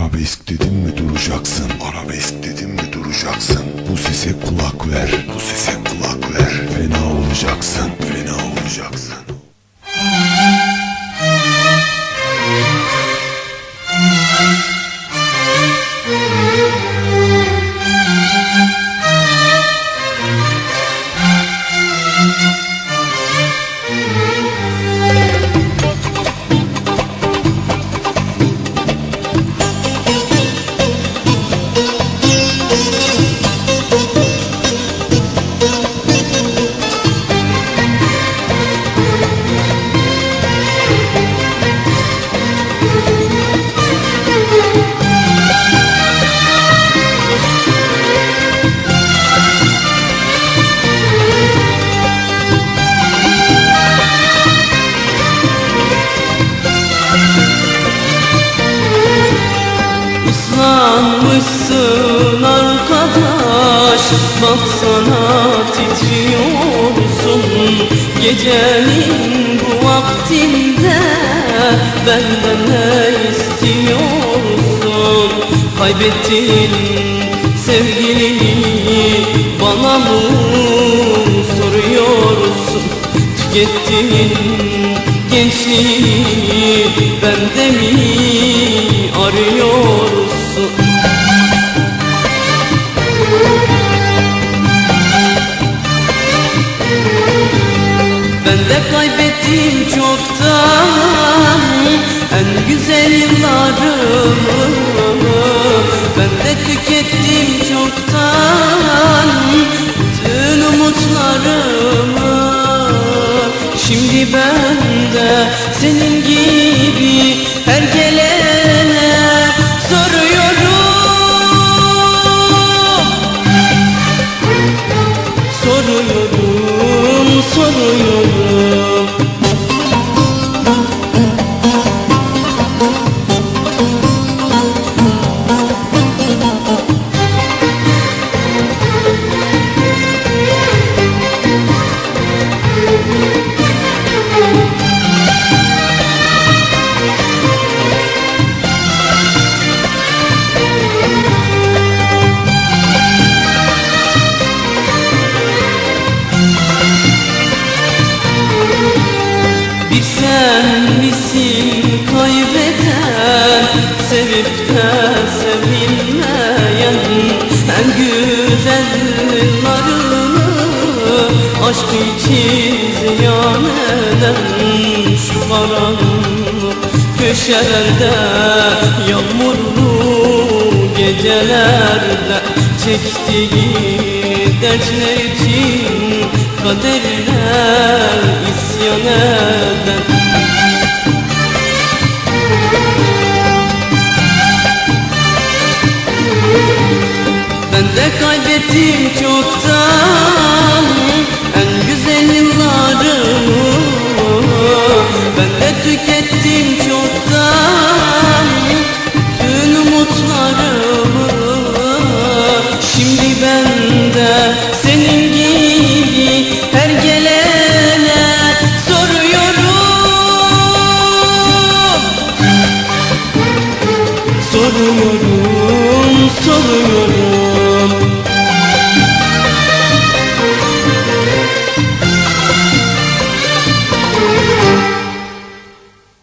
Arabesk dedim mi duracaksın? Arabesk dedim mi duracaksın? Bu sese kulak ver. Bu sese kulak ver. Fena olacaksın. Fena olacaksın Islanmışsın arkadaş. Baksana titriyorsun Gecenin bu vaktinde Benden ne istiyorsun Kaybettin sevgilini Bana mı soruyorsun? Tükettin gençliği Bende mi arıyorsun Ben de kaybettim çoktan En güzel yıllarımı. Ben de tükettim çoktan Bütün umutlarımı. Şimdi ben de senin gibi Sevip de sevilmeyen En güzel yıllarını Aşk için ziyan eden Şu karanlık köşelerde Yağmurlu gecelerde Çektiği dertler için Kaderine isyan eden